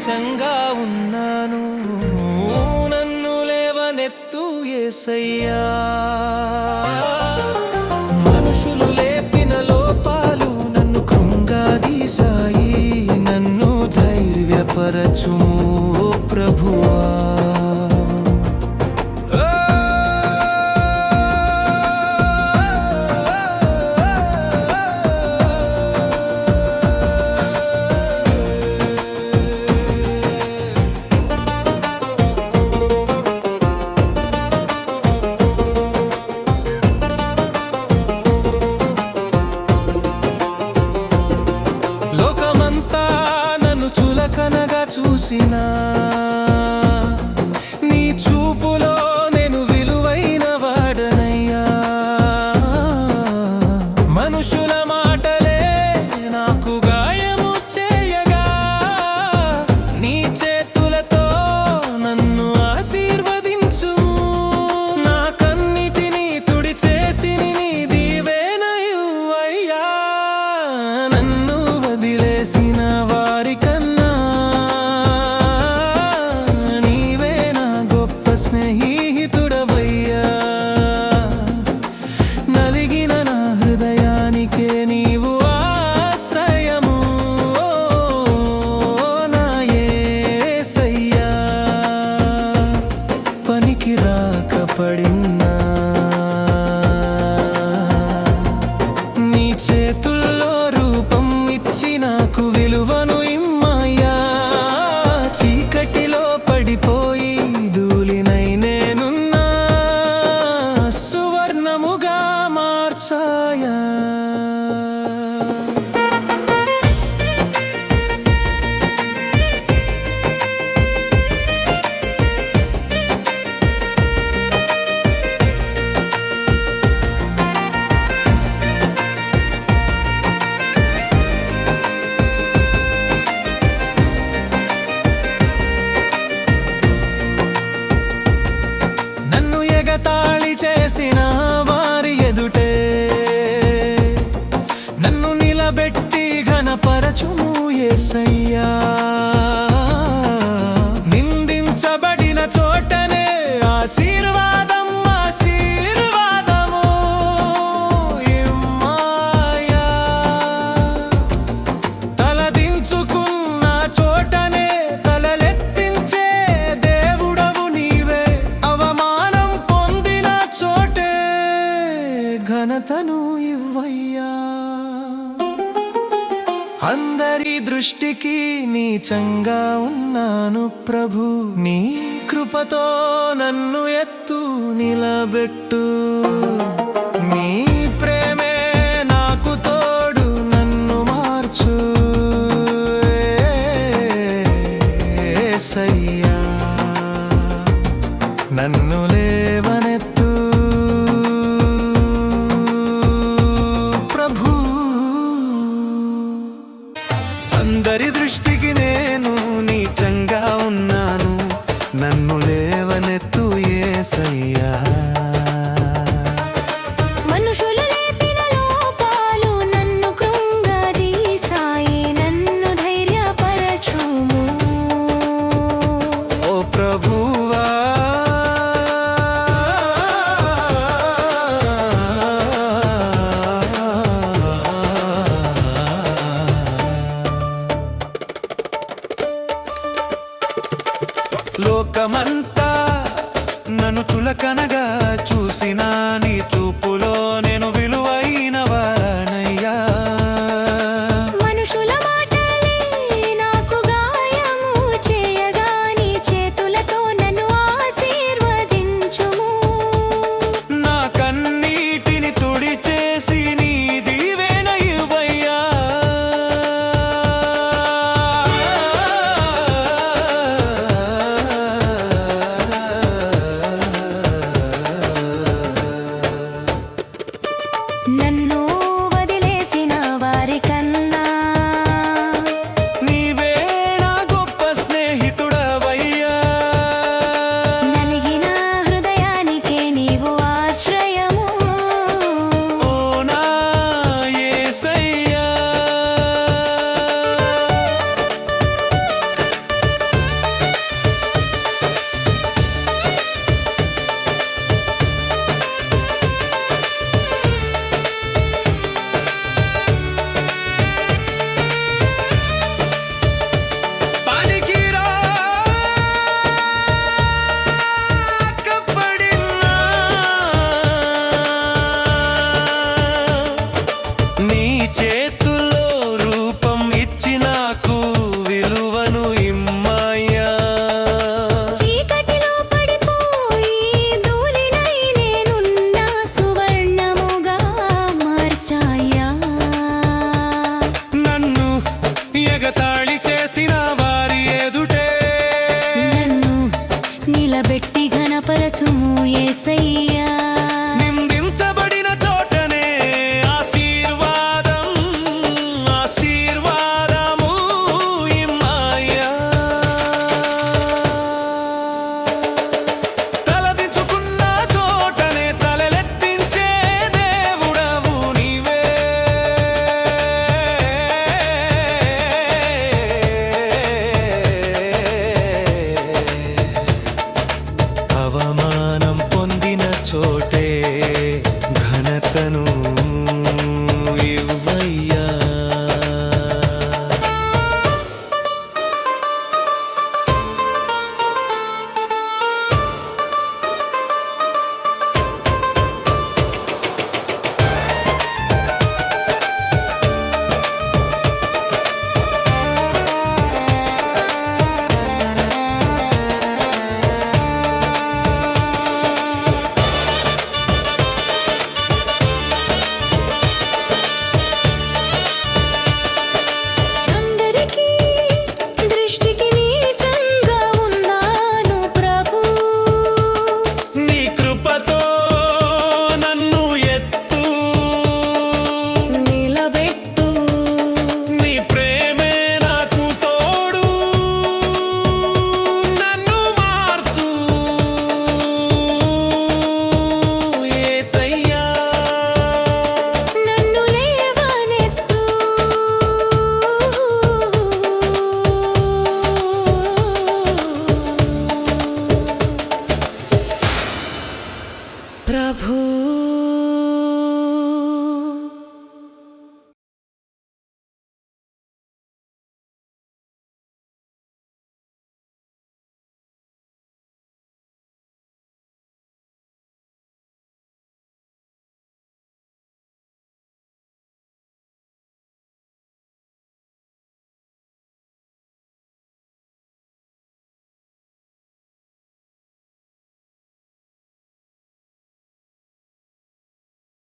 నీచంగా ఉన్నాను. నన్ను లేవనెత్తు ఏసయ్యా. మనుషులు లేపిన లోపాలు నన్ను కృంగాదీశాయి నన్ను ధైర్యపరచుము. చేతుల్లో రూపం ఇచ్చి నాకు విలువను ఘనపరచుము ఏసయ్యా. నిందించబడిన చోటనే ఆశీర్వాదం ఆశీర్వాదము ఇమ్మాయా. తలదించుకున్న చోటనే తలలెత్తించే దేవుడవు నీవే. అవమానం పొందిన చోటే ఘనతను అందరి దృష్టికి నీచంగా ఉన్నాను ప్రభు. నీ కృపతో నన్ను ఎత్తు నిలబెట్టు. నీ ప్రేమే నాకు తోడు నన్ను మార్చు. సై సృష్టికి నేను నీచంగా ఉన్నాను. నన్ను లేవనెత్తు ఏసయ్యా లోకమంతా నన్ను చులకనగా చూసినా నీ చూపులో నేను విలువైనవా ఎట్టి ఘనపరచుము ఏసయ్యా.